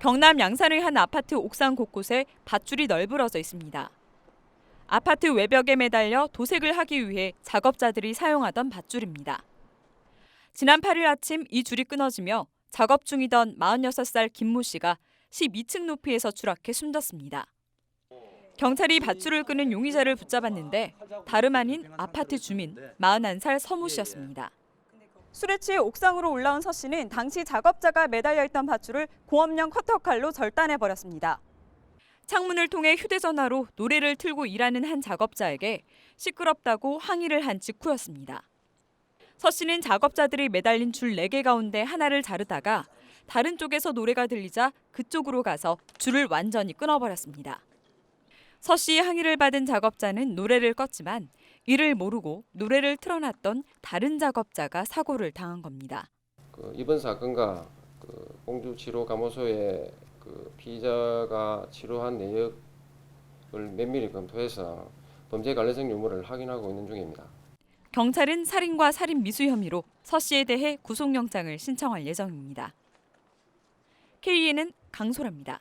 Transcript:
경남 양산의 한 아파트 옥상 곳곳에 밧줄이 널브러져 있습니다. 아파트 외벽에 매달려 도색을 하기 위해 작업자들이 사용하던 밧줄입니다. 지난 8일 아침 이 줄이 끊어지며 작업 중이던 46살 김모 씨가 12층 높이에서 추락해 숨졌습니다. 경찰이 밧줄을 끄는 용의자를 붙잡았는데 다름 아닌 아파트 주민 41살 서무 씨였습니다. 술에 취해 옥상으로 올라온 서 씨는 당시 작업자가 매달려 있던 밧줄을 공업용 커터칼로 절단해 버렸습니다. 창문을 통해 휴대전화로 노래를 틀고 일하는 한 작업자에게 시끄럽다고 항의를 한 직후였습니다. 서 씨는 작업자들이 매달린 줄 4개 가운데 하나를 자르다가 다른 쪽에서 노래가 들리자 그쪽으로 가서 줄을 완전히 끊어버렸습니다. 서 씨의 항의를 받은 작업자는 노래를 껐지만 이를 모르고 노래를 틀어놨던 다른 작업자가 사고를 당한 겁니다. 그 이번 사건과 그 공주 치료 감호소의 그 피의자가 치료한 내역을 면밀히 검토해서 범죄 관련성 유무를 확인하고 있는 중입니다. 경찰은 살인과 살인 미수 혐의로 서 씨에 대해 구속영장을 신청할 예정입니다. KEN은 강소라입니다.